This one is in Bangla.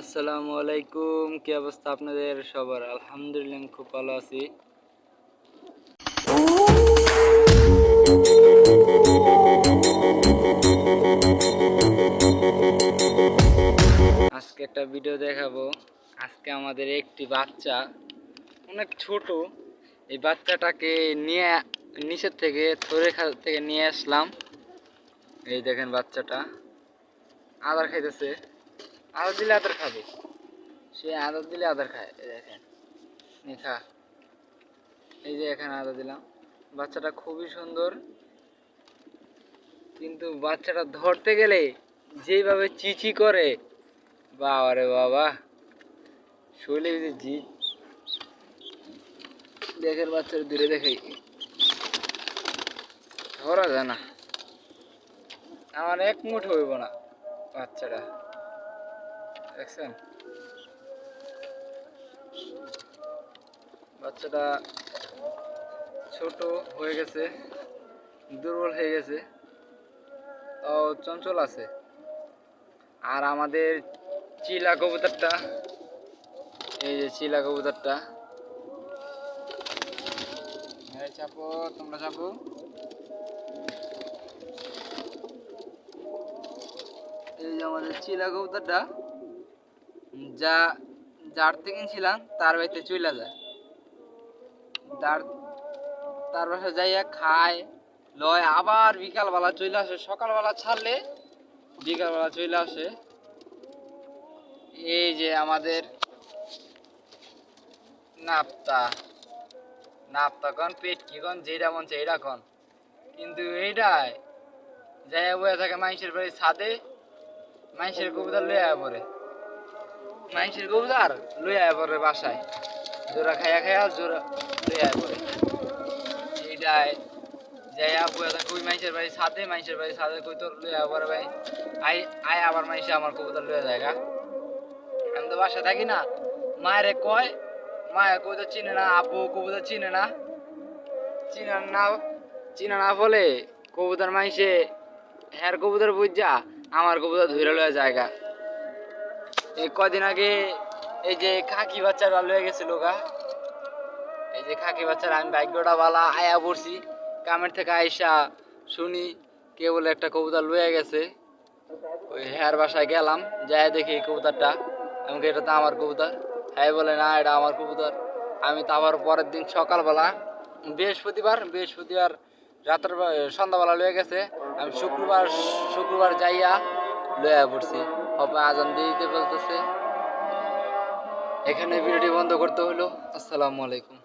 আসসালামু আলাইকুম, কি অবস্থা আপনাদের সবার? আলহামদুলিল্লাহ, খুব ভালো আছি। আজকে একটা ভিডিও দেখাবো। আজকে আমাদের একটি বাচ্চা, অনেক ছোট। এই বাচ্চাটাকে নিয়ে, নিচের থেকে থরে থেকে নিয়ে আসলাম। এই দেখেন বাচ্চাটা। আদার খাইতেছে। আদার দিলে আদার খাবে। সে আদার দিলে আদার খায়, এই দেখেন। নে খা। এই যে এখানে আদা দিলাম। বাচ্চাটা খুবই সুন্দর। কিন্তু বাচ্চাটা ধরতে গেলে যেভাবে চিচি করে বাবা। রে বাবা শৈলে জি দেখেন বাচ্চারা দূরে দেখে। ধরা যায় না। আমার এক মুঠ হইব না বাচ্চাটা। দেখছেন? বাচ্চাটা ছোট হয়ে গেছে, দুর্বল হয়ে গেছে ও চঞ্চল আছে। আর আমাদের চিলা কবুতরটা, এই যে চিলা কবুতরটা। চাপো, তোমরা চাপো। এই যে আমাদের চিলা কবুতরটা। যা, যার থেকে কিনছিলাম তার বাড়িতে চলে যায়। তার তার বাসায় যাইয়া খায়, লয়, আবার বিকালবেলা চলে আসে। সকালবেলা ছাড়লে বিকালবেলা চলে আসে। এই যে আমাদের নাপ্তা। নাপ্তা কন পেট কি কন যেটা মন এইটা কন। কিন্তু এইটাই যাইয়া বয়ে থাকে মাইসের বাড়ি ছাদে, মাইসের কবুতর লইয়া পরে মাইসের কবুতর লইয়া পরে বাসায়। জোড়া খাইয়া খাইয়া জোড়া লইয়া পরে। এইটাই। যাই বয়ে থাকে ওই মাইসের বাড়ি ছাদে, মাইসের বাড়ি ছাদে কই তোর লইয়া পরে ভাই? আই আই আবার মাইসে, আমার কবুতর লইয়া যায় গা। আমি তো বাসায় থাকি না। মায়েরে কয়, মায়ের কবুতর চিনে না আপু কবুতর চিনে না। চিনে না চিনে না বলে কবুতর মাইসে হ্যার কবুতর বুঝা, আমার কবুতর ধরে লয়ে জায়গা এই কদিন আগে এই যে খাকি বাচ্চারা লয়ে গেছিল গা। এই যে খাকি বাচ্চারা আমি ভাগ্যটা বালা আয়া পড়ছি। কামের থেকে আইসা শুনি কে বলে একটা কবুতর লয়ে গেছে। ওই হ্যার বাসায় গেলাম যাই দেখি এই কবুতরটা। আমাকে এটা তো আমার কবুতর। হ্যাঁ বলে না, এটা আমার কবুতর। আমি তো আবার পরের দিন সকালবেলা, বৃহস্পতিবার বৃহস্পতিবার রাতের সন্ধ্যাবেলা লয়ে গেছে। আমি শুক্রবার শুক্রবার যাইয়া লইয়া পড়ছে। হবে আজান দিয়ে দিতে বলতেছে। এখানে ভিডিওটি বন্ধ করতে হলো। আসসালামু আলাইকুম।